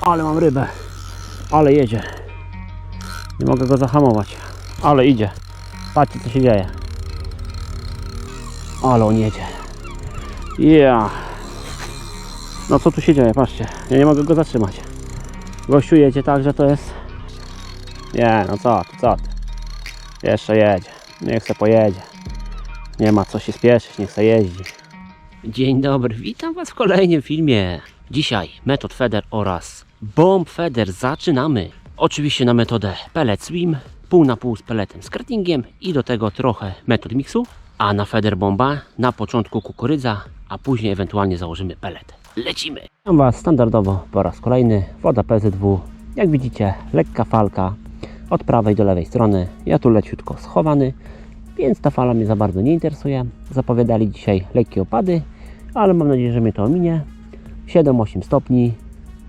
Ale mam rybę. Ale jedzie. Nie mogę go zahamować. Ale idzie. Patrzcie co się dzieje. Ale on jedzie. Ja. No co tu się dzieje? Patrzcie. Ja nie mogę go zatrzymać. Gościu jedzie tak, że to jest... Nie, no co ty, co ty. Jeszcze jedzie. Niech se pojedzie. Nie ma co się spieszyć, niech se jeździ. Dzień dobry, witam Was w kolejnym filmie. Dzisiaj metod Feder oraz Bomb Feder zaczynamy. Oczywiście na metodę Pellet Swim, pół na pół z pelletem z i do tego trochę metod miksu. A na Feder Bomba na początku kukurydza, a później ewentualnie założymy pellet. Lecimy! Witam Was standardowo po raz kolejny, woda PZW. Jak widzicie, lekka falka od prawej do lewej strony. Ja tu leciutko schowany, więc ta fala mnie za bardzo nie interesuje. Zapowiadali dzisiaj lekkie opady, ale mam nadzieję, że mnie to ominie. 7-8 stopni,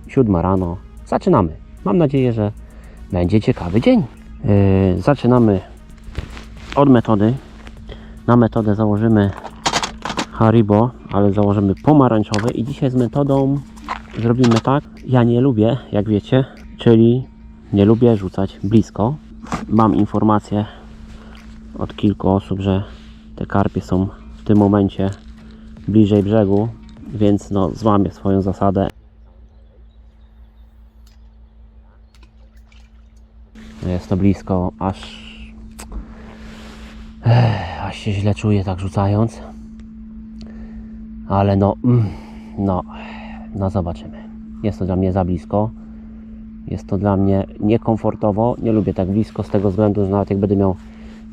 7 rano. Zaczynamy. Mam nadzieję, że będzie ciekawy dzień. Yy, zaczynamy od metody. Na metodę założymy Haribo, ale założymy pomarańczowe i dzisiaj z metodą zrobimy tak. Ja nie lubię, jak wiecie, czyli nie lubię rzucać blisko. Mam informację od kilku osób, że te karpie są w tym momencie bliżej brzegu, więc no złamię swoją zasadę. Jest to blisko, aż Ech, aż się źle czuję tak rzucając. Ale no, mm, no, no zobaczymy. Jest to dla mnie za blisko. Jest to dla mnie niekomfortowo. Nie lubię tak blisko z tego względu, że nawet jak będę miał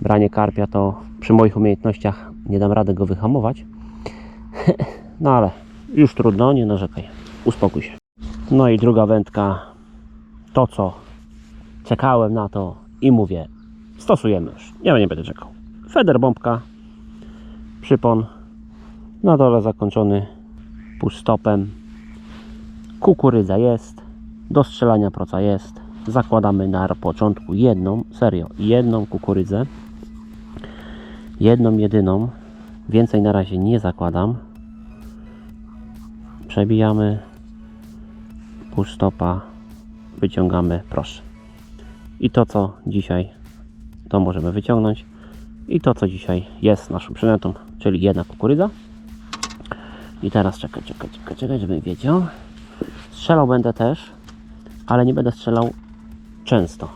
branie karpia, to przy moich umiejętnościach nie dam rady go wyhamować. No ale już trudno, nie narzekaj. Uspokój się. No i druga wędka. To co czekałem na to i mówię, stosujemy już. Ja nie będę czekał. Feder bombka, przypon, na dole zakończony push-stopem. Kukurydza jest, do strzelania proca jest. Zakładamy na początku jedną, serio, jedną kukurydzę. Jedną, jedyną. Więcej na razie nie zakładam. Przebijamy push-stopa, wyciągamy, proszę. I to co dzisiaj, to możemy wyciągnąć. I to co dzisiaj jest naszą przynętą, czyli jedna kukurydza. I teraz czekaj, czekaj, czekaj, czekaj, żebym wiedział. Strzelał będę też, ale nie będę strzelał często.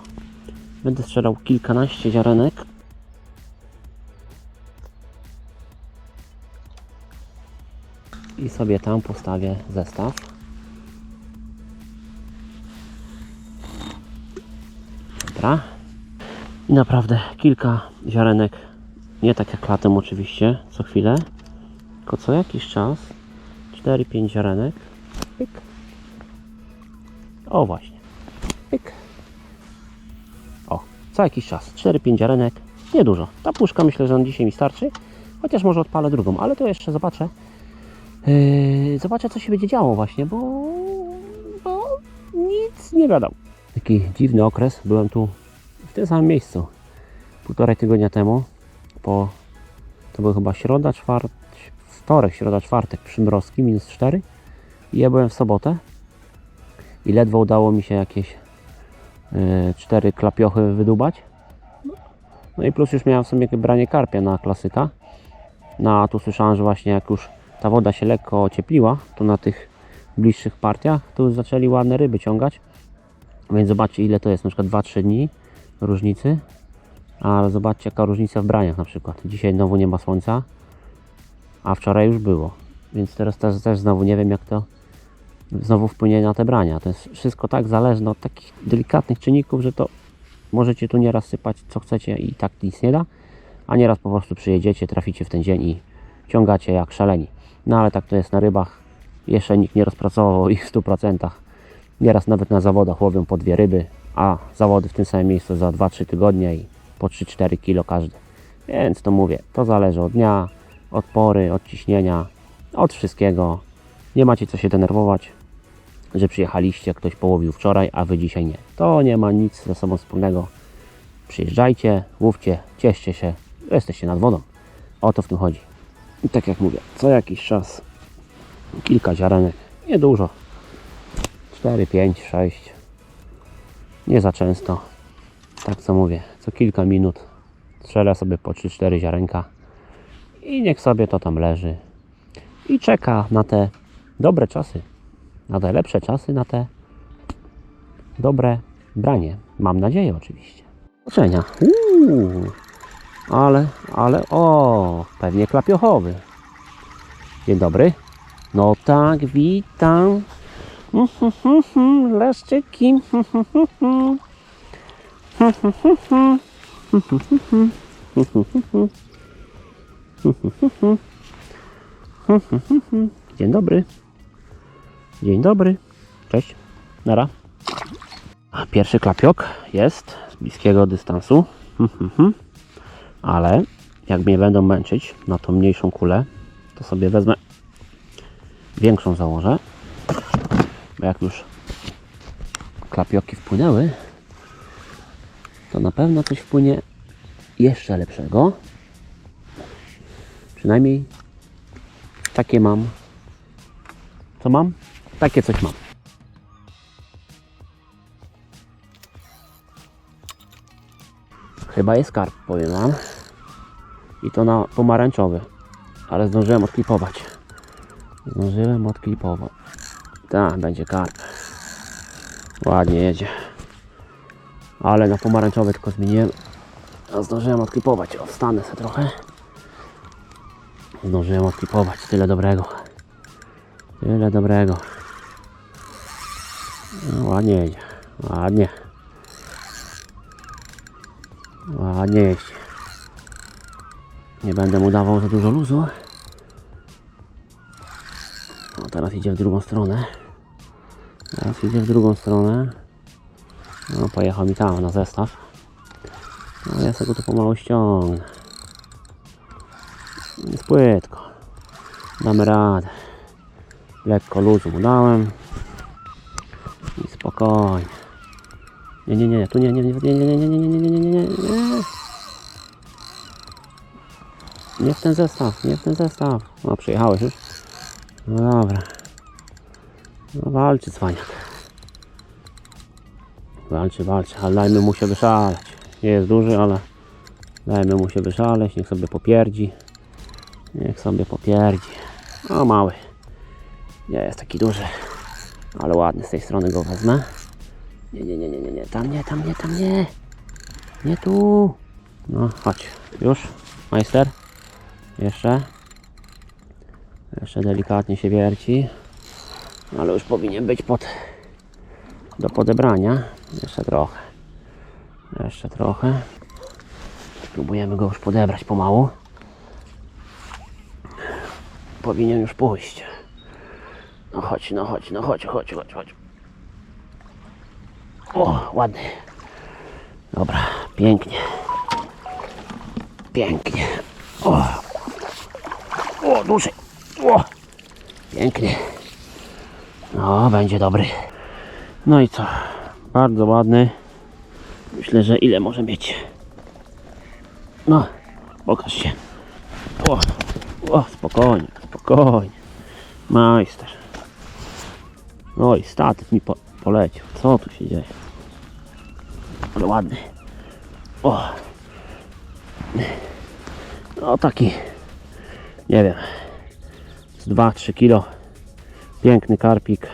Będę strzelał kilkanaście ziarenek. I sobie tam postawię zestaw. Dobra. I naprawdę kilka ziarenek, nie tak jak latem oczywiście, co chwilę, tylko co jakiś czas 4-5 ziarenek. Pyk. O właśnie. Pyk. O, co jakiś czas 4-5 ziarenek. Niedużo. Ta puszka myślę, że on dzisiaj mi starczy. Chociaż może odpalę drugą, ale to jeszcze zobaczę. Yy, zobaczę co się będzie działo właśnie, bo, bo nic nie wiadomo. Taki dziwny okres. Byłem tu w tym samym miejscu półtorej tygodnia temu. Po, to był chyba środa, czwartek, wtorek, środa, czwartek, przymrozki, minus 4. I ja byłem w sobotę i ledwo udało mi się jakieś y, cztery klapiochy wydubać. No i plus już miałem w sumie branie karpia na klasyka. No a tu słyszałem, że właśnie jak już ta woda się lekko ociepliła, to na tych bliższych partiach to już zaczęli ładne ryby ciągać. Więc zobaczcie ile to jest, na przykład 2-3 dni różnicy. Ale zobaczcie jaka różnica w braniach na przykład. Dzisiaj znowu nie ma słońca, a wczoraj już było. Więc teraz też, też znowu nie wiem jak to znowu wpłynie na te brania. To jest wszystko tak zależne od takich delikatnych czynników, że to możecie tu nieraz sypać co chcecie i tak nic nie da, a nieraz po prostu przyjedziecie, traficie w ten dzień i ciągacie jak szaleni. No ale tak to jest na rybach. Jeszcze nikt nie rozpracował ich w 100%. Nieraz nawet na zawodach łowią po dwie ryby, a zawody w tym samym miejscu za 2-3 tygodnie i po 3-4 kilo każdy. Więc to mówię, to zależy od dnia, od pory, od ciśnienia, od wszystkiego. Nie macie co się denerwować, że przyjechaliście, ktoś połowił wczoraj, a wy dzisiaj nie. To nie ma nic ze sobą wspólnego. Przyjeżdżajcie, łówcie, cieszcie się, jesteście nad wodą. O to w tym chodzi. I tak jak mówię, co jakiś czas kilka ziarenek, niedużo. 4, 5, 6. Nie za często. Tak co mówię, co kilka minut strzelę sobie po 3-4 ziarenka i niech sobie to tam leży. I czeka na te dobre czasy. Na te lepsze czasy, na te dobre branie. Mam nadzieję oczywiście. Zobaczenia. Uuu, ale, ale, o, pewnie klapiochowy. Dzień dobry. No tak, witam. Leszczyki. Dzień dobry. Dzień dobry. Cześć. Nara. Pierwszy klapiok jest z bliskiego dystansu. Ale jak mnie będą męczyć na tą mniejszą kulę, to sobie wezmę większą założę. Bo jak już klapioki wpłynęły, to na pewno coś wpłynie jeszcze lepszego. Przynajmniej takie mam. Co mam? Takie coś mam. Chyba jest karp, powiem Wam. I to na pomarańczowy. Ale zdążyłem odklipować. Zdążyłem odklipować. Tak, będzie karp. Ładnie jedzie. Ale na pomarańczowy tylko zmieniłem. A zdążyłem odklipować. O, wstanę sobie trochę. Zdążyłem odklipować. Tyle dobrego. Tyle dobrego. No, ładnie jedzie. Ładnie. Ładnie jeździ. Nie będę mu dawał za dużo luzu. O, teraz idzie w drugą stronę. Teraz idzie w drugą stronę. No, pojechał mi tam na zestaw. No, ja sobie go tu pomału ściągnę. Jest płytko. Damy radę. Lekko luzu mu dałem. I spokojnie. Nie, nie, nie, tu nie, nie, nie, nie, nie, nie, nie, nie, nie, nie, nie, nie, nie. Nie w ten zestaw, nie w ten zestaw. No, przyjechałeś już? No dobra. No walczy cwaniak. Walczy, walczy, ale dajmy mu się wyszaleć. Nie jest duży, ale dajmy mu się wyszaleć, niech sobie popierdzi. Niech sobie popierdzi. O, mały. Nie jest taki duży, ale ładny z tej strony go wezmę. Nie, nie, nie, nie, nie, nie, tam nie, tam nie, tam nie. Nie tu. No, chodź. Już, majster. Jeszcze. Jeszcze delikatnie się wierci. Ale już powinien być pod do podebrania. Jeszcze trochę. Jeszcze trochę. Spróbujemy go już podebrać pomału. Powinien już pójść. No chodź, no chodź, no chodź, chodź, chodź, chodź. O, ładny. Dobra, pięknie. Pięknie. O, o duży. O, pięknie. No, będzie dobry. No i co? Bardzo ładny. Myślę, że ile może mieć? No, pokaż się. O, o spokojnie, spokojnie. Majster. Oj, statyw mi po, poleciał. Co tu się dzieje? Ale ładny. O. No taki. Nie wiem. Z 2-3 kilo. Piękny karpik.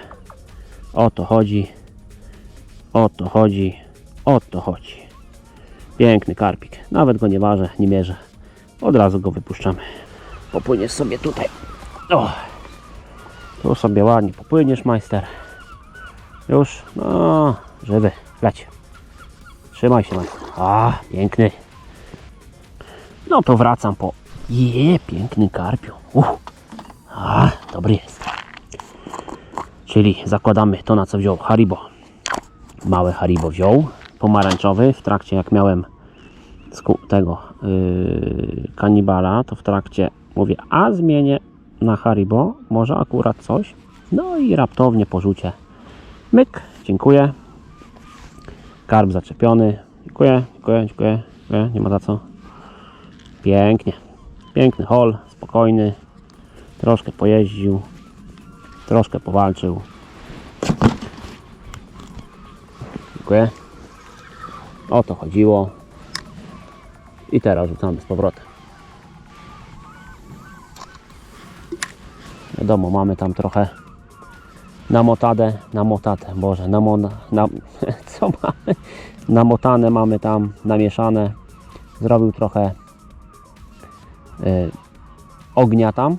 O to chodzi. O to chodzi. O to chodzi. Piękny karpik. Nawet go nie ważę, nie mierzę. Od razu go wypuszczamy. Popłyniesz sobie tutaj. O. Tu sobie ładnie popłyniesz, majster. Już, no, żywy, leć. Trzymaj się, majster. A, piękny. No to wracam po... Je, piękny karpiu. Uff. A, dobry jest. Czyli zakładamy to, na co wziął Haribo. Małe Haribo wziął. Pomarańczowy. W trakcie, jak miałem tego yy, kanibala, to w trakcie mówię, a zmienię na Haribo. Może akurat coś. No i raptownie porzucie. Myk, dziękuję. Karb zaczepiony. Dziękuję, dziękuję, dziękuję, dziękuję. Nie ma za co. Pięknie. Piękny hol, spokojny. Troszkę pojeździł. Troszkę powalczył. Dziękuję. O to chodziło. I teraz rzucamy z powrotem. Wiadomo, mamy tam trochę namotadę, namotadę, Boże, namona, na, co mamy? Namotane mamy tam, namieszane. Zrobił trochę y, ognia tam,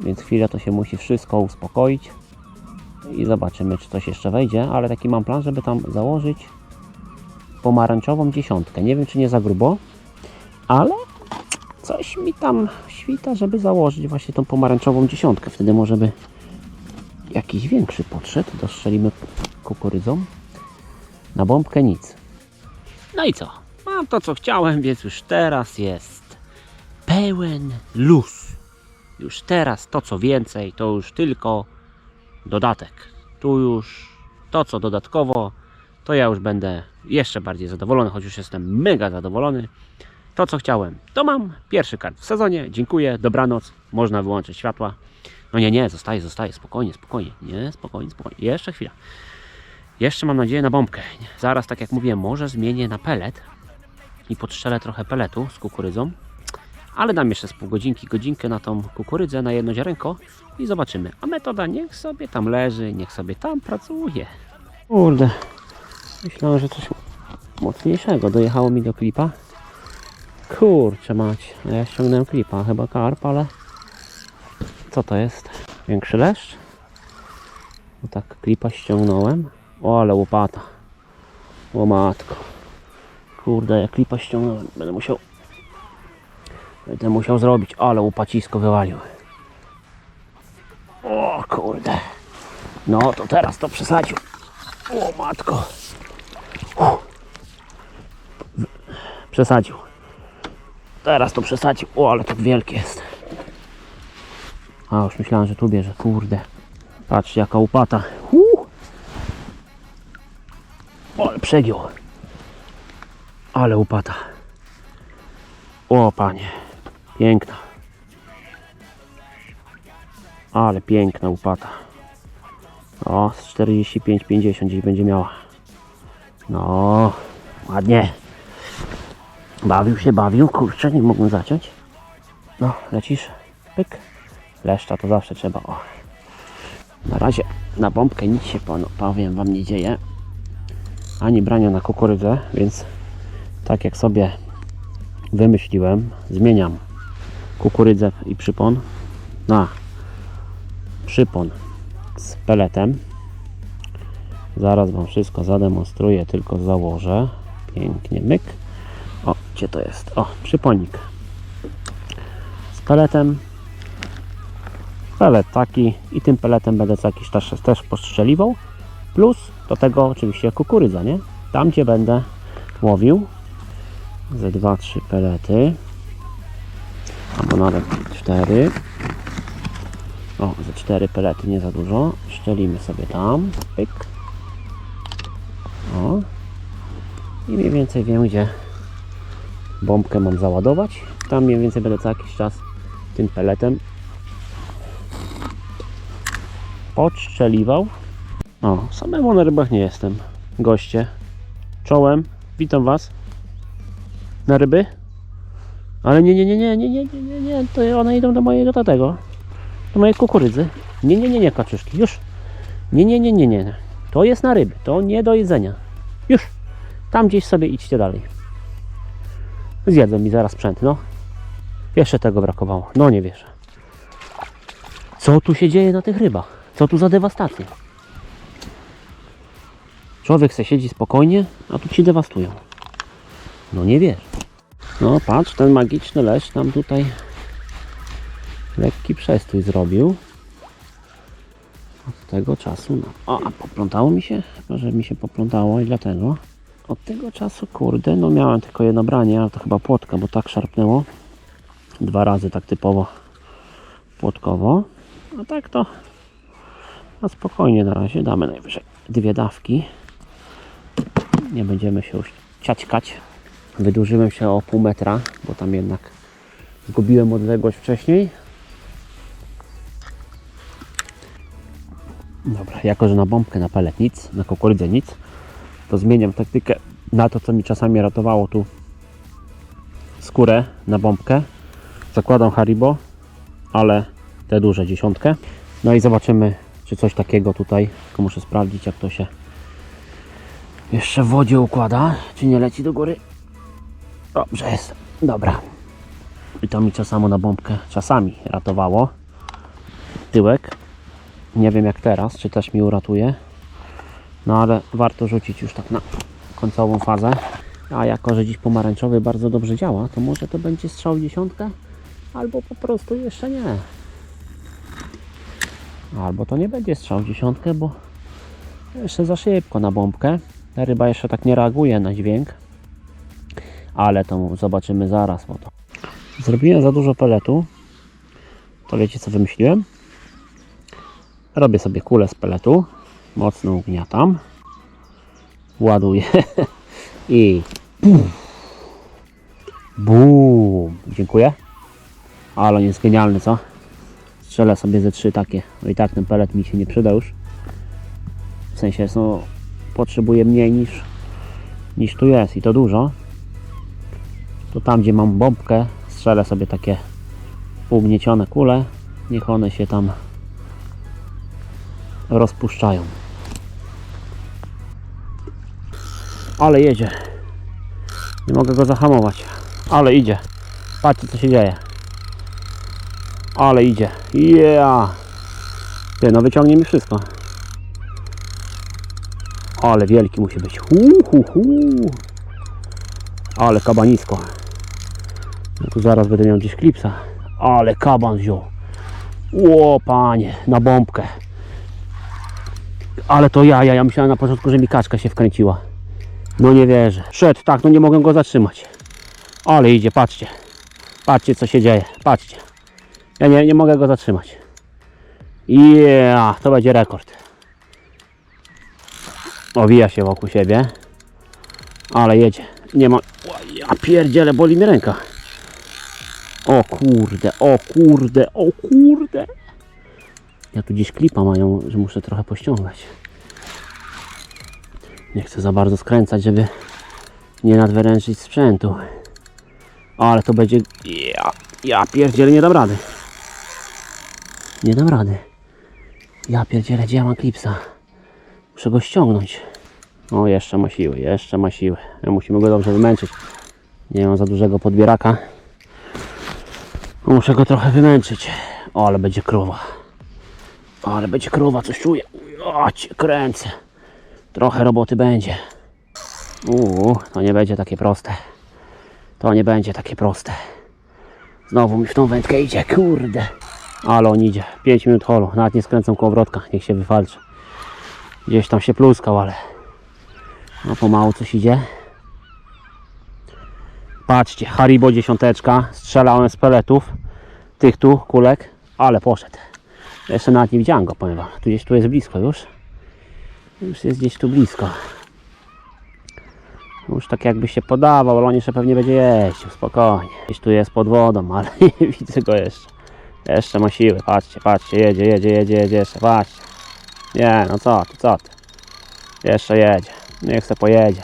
więc chwilę to się musi wszystko uspokoić i zobaczymy, czy coś jeszcze wejdzie, ale taki mam plan, żeby tam założyć pomarańczową dziesiątkę. Nie wiem, czy nie za grubo, ale coś mi tam świta, żeby założyć właśnie tą pomarańczową dziesiątkę. Wtedy może by jakiś większy podszedł, dostrzelimy kukurydzą. Na bombkę nic. No i co? Mam to, co chciałem, więc już teraz jest pełen luz. Już teraz to, co więcej, to już tylko dodatek. Tu już to, co dodatkowo, to ja już będę jeszcze bardziej zadowolony, choć już jestem mega zadowolony. To, co chciałem, to mam. Pierwszy kart w sezonie. Dziękuję, dobranoc. Można wyłączyć światła. No nie, nie, zostaje, zostaje. Spokojnie, spokojnie. Nie, spokojnie, spokojnie. Jeszcze chwila. Jeszcze mam nadzieję na bombkę. Zaraz, tak jak mówiłem, może zmienię na pelet i podstrzelę trochę peletu z kukurydzą. Ale dam jeszcze z pół godzinki, godzinkę na tą kukurydzę, na jedno ziarenko i zobaczymy. A metoda niech sobie tam leży, niech sobie tam pracuje. Kurde, myślałem, że coś mocniejszego dojechało mi do klipa. Kurczę mać, a ja ściągnąłem klipa, chyba karp, ale co to jest? Większy leszcz? No tak, klipa ściągnąłem. O, ale łopata. O matko. Kurde, jak klipa ściągnąłem, będę musiał Będę musiał zrobić, ale łopacisko wywalił. O kurde. No to teraz to przesadził. O matko. Uff. Przesadził. Teraz to przesadził. O, ale to wielkie jest. A już myślałem, że tu bierze. Kurde. Patrzcie jaka łopata. Uh. Ale przegiął. Ale łopata. O panie. Piękna. Ale piękna łopata. O, z 45-50 gdzieś będzie miała. No, ładnie. Bawił się, bawił. Kurczę, nie mogłem zaciąć. No, lecisz. Pyk. Leszcza to zawsze trzeba. Na razie na bombkę nic się, powiem Wam, nie dzieje. Ani brania na kukurydzę, więc tak jak sobie wymyśliłem, zmieniam kukurydzę i przypon na przypon z peletem. Zaraz Wam wszystko zademonstruję, tylko założę. Pięknie, myk. O, gdzie to jest? O, przyponik. Z peletem. Pelet taki i tym peletem będę co jakiś czas też postrzeliwał. Plus do tego oczywiście kukurydza, nie? Tam gdzie będę łowił ze 2-3 pelety. Albo nawet 4 o, ze 4 pelety, nie za dużo. Szczelimy sobie tam, pyk. O. I mniej więcej wiem gdzie bombkę mam załadować. Tam mniej więcej będę co jakiś czas tym peletem podszczeliwał o, samemu na rybach nie jestem goście czołem, witam was na ryby ale nie, nie, nie, nie, nie, nie, nie, nie, nie, to one idą do mojej, do tego, do mojej kukurydzy. Nie, nie, nie, nie, kaczyszki, już. Nie, nie, nie, nie, nie. To jest na ryby, to nie do jedzenia. Już. Tam gdzieś sobie idźcie dalej. Zjedzą mi zaraz sprzęt, no. Jeszcze tego brakowało, no nie wierzę. Co tu się dzieje na tych rybach? Co tu za dewastacja? Człowiek se siedzi spokojnie, a tu ci dewastują. No nie wiesz. No patrz, ten magiczny leś nam tutaj lekki przestój zrobił. Od tego czasu, no. O, a poplątało mi się? Chyba, że mi się poplątało i dlatego. Od tego czasu, kurde, no miałem tylko jedno branie, ale to chyba płotka, bo tak szarpnęło. Dwa razy tak typowo płotkowo. A tak to na spokojnie na razie damy najwyżej dwie dawki. Nie będziemy się już ciaćkać. Wydłużyłem się o pół metra, bo tam jednak zgubiłem odległość wcześniej. Dobra, jako że na bombkę, na pelet nic, na kukurydzę nic, to zmieniam taktykę na to, co mi czasami ratowało tu skórę na bombkę. Zakładam Haribo, ale te duże dziesiątkę. No i zobaczymy, czy coś takiego tutaj, tylko muszę sprawdzić, jak to się jeszcze w wodzie układa, czy nie leci do góry. Dobrze jest, dobra. I to mi czasami na bombkę czasami ratowało. Tyłek. Nie wiem jak teraz, czy też mi uratuje. No ale warto rzucić już tak na końcową fazę. A jako, że dziś pomarańczowy bardzo dobrze działa, to może to będzie strzał dziesiątkę, albo po prostu jeszcze nie. Albo to nie będzie strzał w dziesiątkę, bo jeszcze za szybko na bombkę. Ta ryba jeszcze tak nie reaguje na dźwięk. Ale to zobaczymy zaraz. Bo to. Zrobiłem za dużo peletu. To wiecie co wymyśliłem? Robię sobie kulę z peletu. Mocno ugniatam. Ładuję. I Bum! Dziękuję. Ale on jest genialny, co? Strzelę sobie ze trzy takie. No i tak ten pelet mi się nie przyda już. W sensie, no, potrzebuję mniej niż, niż tu jest i to dużo. To tam, gdzie mam bombkę, strzelę sobie takie ugniecione kule. Niech one się tam rozpuszczają. Ale jedzie. Nie mogę go zahamować. Ale idzie. Patrzcie co się dzieje. Ale idzie. Yeah. Ty, no wyciągnie mi wszystko. Ale wielki musi być. Hu, hu, hu. Ale kabanisko. No tu zaraz będę miał gdzieś klipsa. Ale kaban wziął. Ło, panie, na bombkę. Ale to ja, ja, ja myślałem na początku, że mi kaczka się wkręciła. No nie wierzę. Szedł, tak, no nie mogę go zatrzymać. Ale idzie, patrzcie. Patrzcie co się dzieje, patrzcie. Ja nie, nie mogę go zatrzymać. Yeah, to będzie rekord. Owija się wokół siebie. Ale jedzie. Nie ma... O, Ja pierdzielę, boli mnie ręka. O kurde, o kurde, o kurde. Ja tu gdzieś klipa mają, że muszę trochę pościągać. Nie chcę za bardzo skręcać, żeby nie nadwyrężyć sprzętu. Ale to będzie... Ja, ja pierdzielę, nie dam rady. Nie dam rady. Ja pierdzielę, gdzie ja mam klipsa? Muszę go ściągnąć. O, jeszcze ma siły, jeszcze ma siły. Musimy go dobrze wymęczyć. Nie mam za dużego podbieraka. Muszę go trochę wymęczyć. O, ale będzie krowa. Ale będzie krowa, coś czuję. O, cię kręcę. Trochę roboty będzie. Uuu, to nie będzie takie proste. To nie będzie takie proste. Znowu mi w tą wędkę idzie, kurde. Ale on idzie. 5 minut holu. Nawet nie skręcam kołowrotka. Niech się wyfalczy. Gdzieś tam się pluskał, ale no pomału coś idzie. Patrzcie, Haribo dziesiąteczka. Strzelałem z peletów. Tych tu, kulek. Ale poszedł. Jeszcze nawet nie widziałem go, powiem wam. Tu gdzieś tu jest blisko już. Już jest gdzieś tu blisko. Już tak jakby się podawał, ale on jeszcze pewnie będzie jeździł, spokojnie. Gdzieś tu jest pod wodą, ale nie widzę go jeszcze. Jeszcze ma siły, patrzcie, patrzcie, jedzie, jedzie, jedzie, jedzie jeszcze, patrzcie. Nie, no co ty, co ty. Jeszcze jedzie, niech se pojedzie.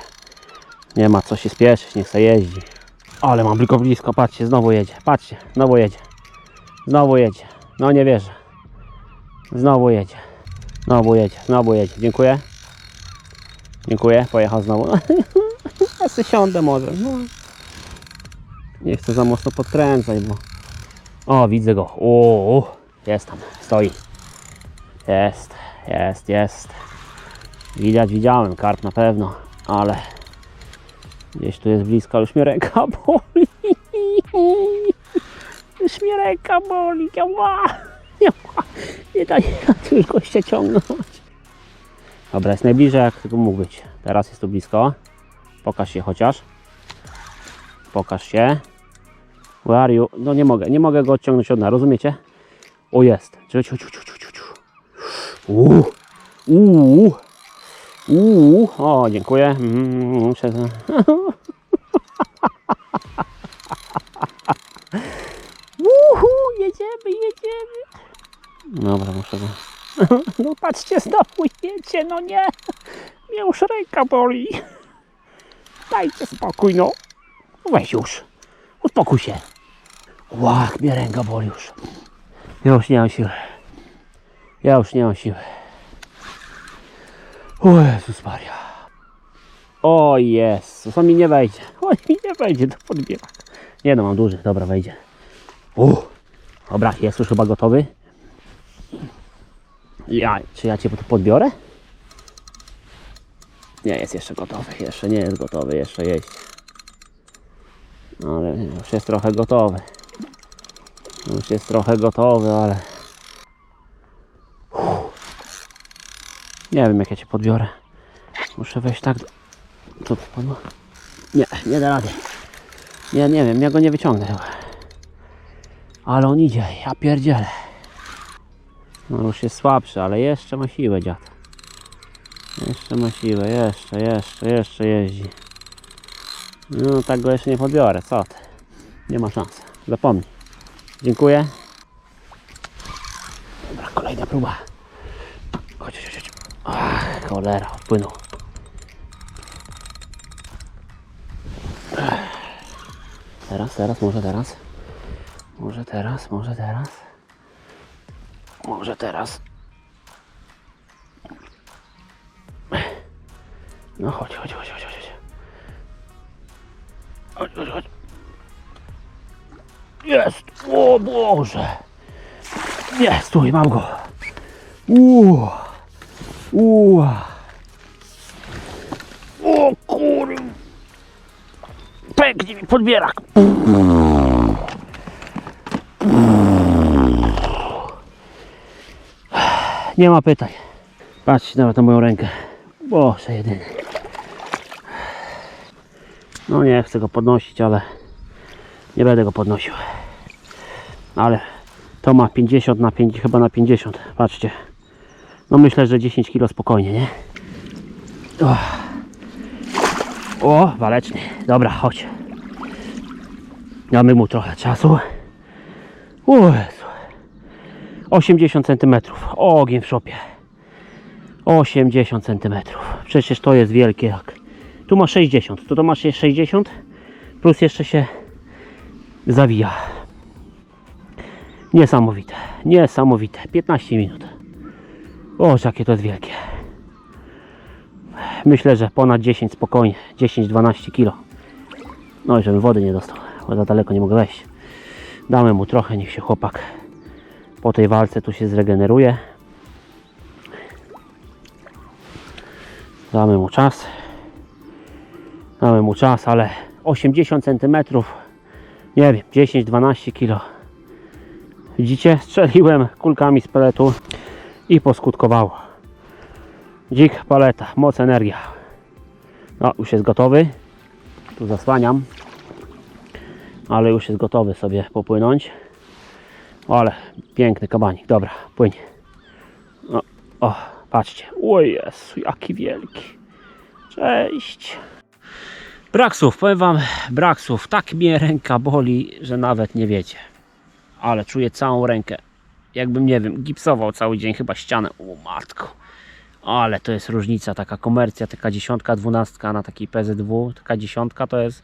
Nie ma co się spieszyć, niech se jeździ. Ale mam tylko blisko, patrzcie, znowu jedzie, patrzcie, znowu jedzie. Znowu jedzie, no nie wierzę. Znowu jedzie. Znowu jedzie, znowu jedzie. Dziękuję. Dziękuję, pojechał znowu. Ja se siądę może. No. Nie chcę za mocno podkręcać, bo... O, widzę go. O, jest tam, stoi. Jest, jest, jest. Widać, widziałem, karp na pewno, ale... Gdzieś tu jest blisko, już mnie ręka boli. Już mnie ręka boli. Ała. Ała. Nie da się ciągnąć. Dobra, jest najbliżej jak tylko mógł być. Teraz jest tu blisko. Pokaż się chociaż. Pokaż się. Where? No nie mogę, nie mogę go odciągnąć od dna, rozumiecie? O jest. Ciu, ciu, ciu, ciu, ciu. Uuu. Uuu. Uuu. O, dziękuję. Mm, muszę... Uhu, jedziemy, jedziemy. Dobra, muszę go... No patrzcie, znowu jedzie, no nie. Mnie już ręka boli. Dajcie spokój, no. Weź już. Uspokój się. Łach, mnie ręka boli już. Ja już nie mam siły. Ja już nie mam siły. O Jezus Maria. O Jezus, on mi nie wejdzie. On mi nie wejdzie do podbierak. Nie no, mam duży. Dobra, wejdzie. U. Dobra, jest już chyba gotowy. Ja, czy ja Cię podbiorę? Nie jest jeszcze gotowy, jeszcze nie jest gotowy, jeszcze jeść. No, ale już jest trochę gotowy. Już jest trochę gotowy, ale... Uff. Nie wiem jak ja Cię podbiorę. Muszę wejść tak... Tu podno... Nie, nie da rady. Nie, nie wiem, ja go nie wyciągnę chyba. Ale on idzie, ja pierdzielę. No już jest słabszy, ale jeszcze ma siłę dziad. Jeszcze ma siłę, jeszcze, jeszcze, jeszcze jeździ. No tak go jeszcze nie podbiorę, co ty? Nie ma szans, zapomnij. Dziękuję. Dobra, kolejna próba. Chodź, chodź, chodź. Ach, cholera, odpłynął. Teraz, teraz, może teraz. Może teraz, może teraz. Może teraz. No chodź, chodź, chodź, chodź, chodź. Chodź, chodź, chodź. Jest! O Boże! Nie, stój, mam go. Uuu. Uuu. O kur... Pęknie mi podbierak. Nie ma pytań. Patrzcie nawet na moją rękę. Boże jedyny. No nie chcę go podnosić, ale nie będę go podnosił. Ale to ma 50 na 5, chyba na 50. Patrzcie. No myślę, że 10 kg spokojnie, nie? O, o waleczny. Dobra, chodź. Damy mu trochę czasu. Jezu. 80 cm. Ogień w szopie. 80 cm. Przecież to jest wielkie jak. Tu ma 60. Tu to masz 60 plus jeszcze się zawija. Niesamowite. Niesamowite. 15 minut. O, jakie to jest wielkie. Myślę, że ponad 10 spokojnie. 10-12 kg. No i żebym wody nie dostał, bo za daleko nie mogę wejść. Damy mu trochę, niech się chłopak po tej walce tu się zregeneruje. Damy mu czas. Damy mu czas, ale 80 cm, nie wiem, 10-12 kg. Widzicie, strzeliłem kulkami z peletu i poskutkowało. Dzik, paleta, moc, energia. No, już jest gotowy. Tu zasłaniam. Ale już jest gotowy sobie popłynąć. Ale piękny kabanik. Dobra, płynie. O, o patrzcie. O Jezu, jaki wielki. Cześć. Brak słów, powiem Wam, brak słów. Tak mnie ręka boli, że nawet nie wiecie. Ale czuję całą rękę. Jakbym, nie wiem, gipsował cały dzień chyba ścianę. O matko. Ale to jest różnica, taka komercja, taka dziesiątka, dwunastka na takiej PZW, taka dziesiątka to jest...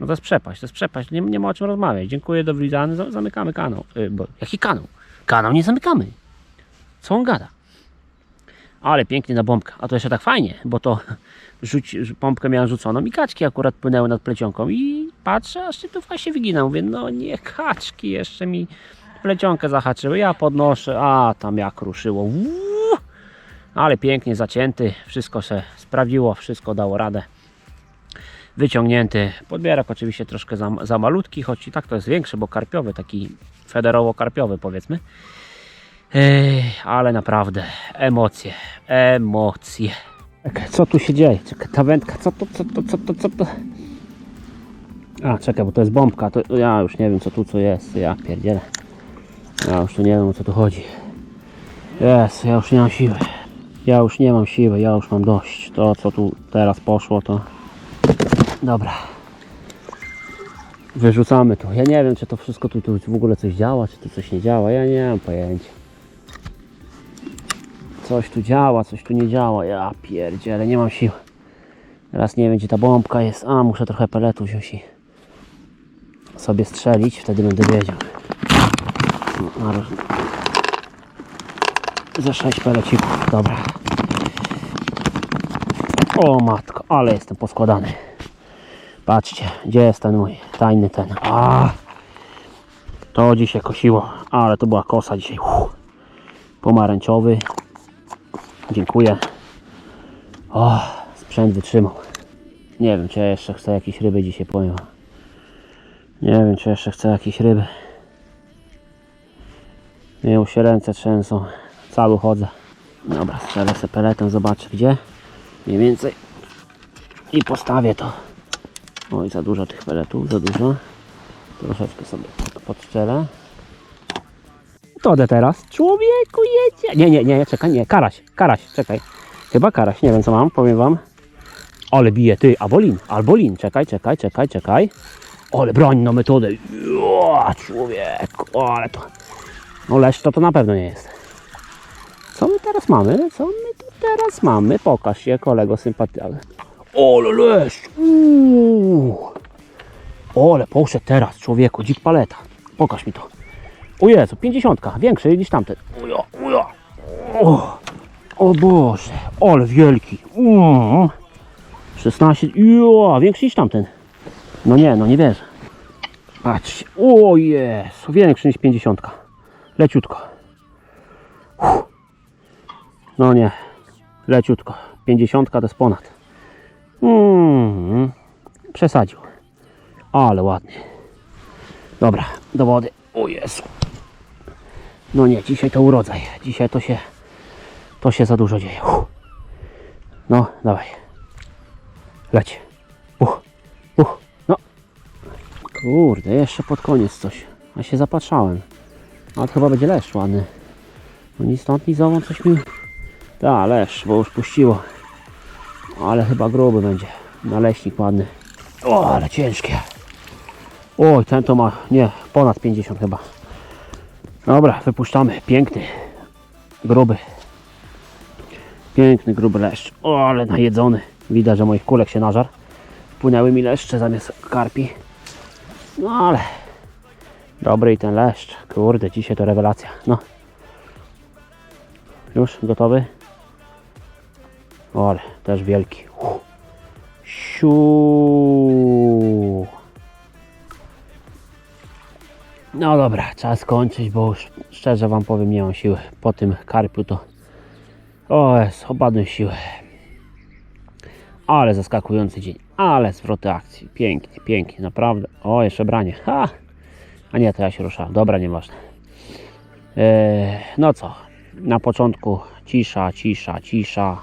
No to jest przepaść, to jest przepaść, nie, nie ma o czym rozmawiać. Dziękuję, do widzenia, Za- zamykamy kanał. Y, bo, jaki kanał? Kanał nie zamykamy. Co on gada? Ale pięknie na bombkę. A to jeszcze tak fajnie, bo to rzuć, pompkę miałem rzuconą i kaczki akurat płynęły nad plecionką i patrzę, aż szczytówka się wygina. Mówię, no nie, kaczki jeszcze mi plecionkę zahaczyły. Ja podnoszę, a tam jak ruszyło. Uuu, ale pięknie zacięty, wszystko się sprawdziło, wszystko dało radę. Wyciągnięty podbierak, oczywiście troszkę za, za malutki, choć i tak to jest większy, bo karpiowy, taki federowo-karpiowy powiedzmy. Ej, ale naprawdę emocje, emocje. Co tu się dzieje? Czekaj, ta wędka, co to, co to, co to, co to? A, czekaj, bo to jest bombka, to ja już nie wiem co tu co jest, ja pierdzielę. Ja już tu nie wiem o co tu chodzi. Jest, ja już nie mam siły. Ja już nie mam siły, ja już mam dość. To co tu teraz poszło to... Dobra. Wyrzucamy to. Ja nie wiem czy to wszystko tu, tu w ogóle coś działa, czy tu coś nie działa. Ja nie mam pojęcia. Coś tu działa, coś tu nie działa. Ja pierdzielę, nie mam sił. Teraz nie wiem, gdzie ta bombka jest. A, muszę trochę peletu wziąć sobie strzelić, wtedy będę wiedział. No. Ze 6 pelecików, dobra. O matko, ale jestem poskładany. Patrzcie, gdzie jest ten mój tajny ten. A, to dzisiaj kosiło, ale to była kosa dzisiaj. Uff. Pomarańczowy. Dziękuję. O, sprzęt wytrzymał. Nie wiem, czy ja jeszcze chcę jakieś ryby dzisiaj powiem. Nie wiem, czy jeszcze chcę jakieś ryby. Już się ręce trzęsą. Cały chodzę. Dobra, strzelę sobie peletem, zobaczę gdzie. Mniej więcej. I postawię to. Oj, za dużo tych peletów, za dużo. Troszeczkę sobie podstrzelę. To idę teraz. Człowieku, jedzie. Nie, nie, nie, czekaj, nie. Karaś, karaś, czekaj. Chyba karaś, nie wiem co mam, powiem wam. Ale bije, ty, albo lin, albo lin. Czekaj, czekaj, czekaj, czekaj. Ale broń no metodę. Jo, człowieku, ale to... No leszcz to na pewno nie jest. Co my teraz mamy? Co my tu teraz mamy? Pokaż się, kolego sympatyczny. Ole leszcz! Uuu. Ole, poszedł teraz, człowieku, dzik paleta. Pokaż mi to. O Jezu, 50, większy niż tamten. Ujo, ujo. O, o Boże, ale wielki. Mm. 16, jo, większy niż tamten. No nie, no nie wierzę. Patrzcie, o Jezu, większy niż 50. Leciutko. Uff. No nie, leciutko. 50 to jest ponad. Mm. Przesadził. Ale ładnie. Dobra, do wody. O Jezu. No nie, dzisiaj to urodzaj. Dzisiaj to się, to się za dużo dzieje. Uff. No, dawaj. Leć. Kurde, jeszcze pod koniec coś. A się zapatrzałem. A to chyba będzie leszcz ładny. No ni stąd, ni zowąd coś mi... Da, leszcz, bo już puściło. Ale chyba gruby będzie. Naleśnik ładny. O, ale ciężkie. Oj, ten to ma, nie, ponad 50 chyba. Dobra, wypuszczamy. Piękny. Gruby. Piękny, gruby leszcz. O, ale najedzony. Widać, że moich kulek się nażar. Płynęły mi leszcze zamiast karpi. No ale... Dobry i ten leszcz. Kurde, dzisiaj to rewelacja. No. Już gotowy? O, ale też wielki. Uff. Siu. No dobra, czas kończyć, bo już szczerze Wam powiem, nie mam siły. Po tym karpiu to... O, jest, siły. Ale zaskakujący dzień. Ale zwroty akcji. Pięknie, pięknie, naprawdę. O, jeszcze branie. Ha! A nie, to ja się ruszałem. Dobra, nieważne. Eee, no co? Na początku cisza, cisza, cisza.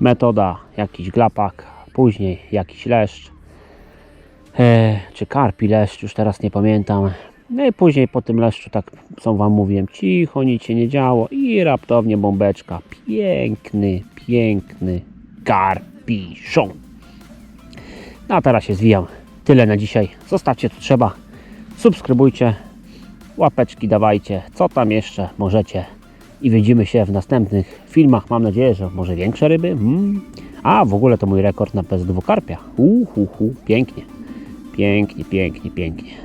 Metoda, jakiś glapak. Później jakiś leszcz. E, czy karpi leszcz, już teraz nie pamiętam. No i później po tym leszczu, tak co Wam mówiłem, cicho, nic się nie działo i raptownie bombeczka. Piękny, piękny karpiszon. No a teraz się zwijam. Tyle na dzisiaj. Zostawcie co trzeba. Subskrybujcie. Łapeczki dawajcie. Co tam jeszcze możecie. I widzimy się w następnych filmach. Mam nadzieję, że może większe ryby. Mm. A w ogóle to mój rekord na PS2 karpia. Uhu, hu, pięknie. Pięknie, pięknie, pięknie.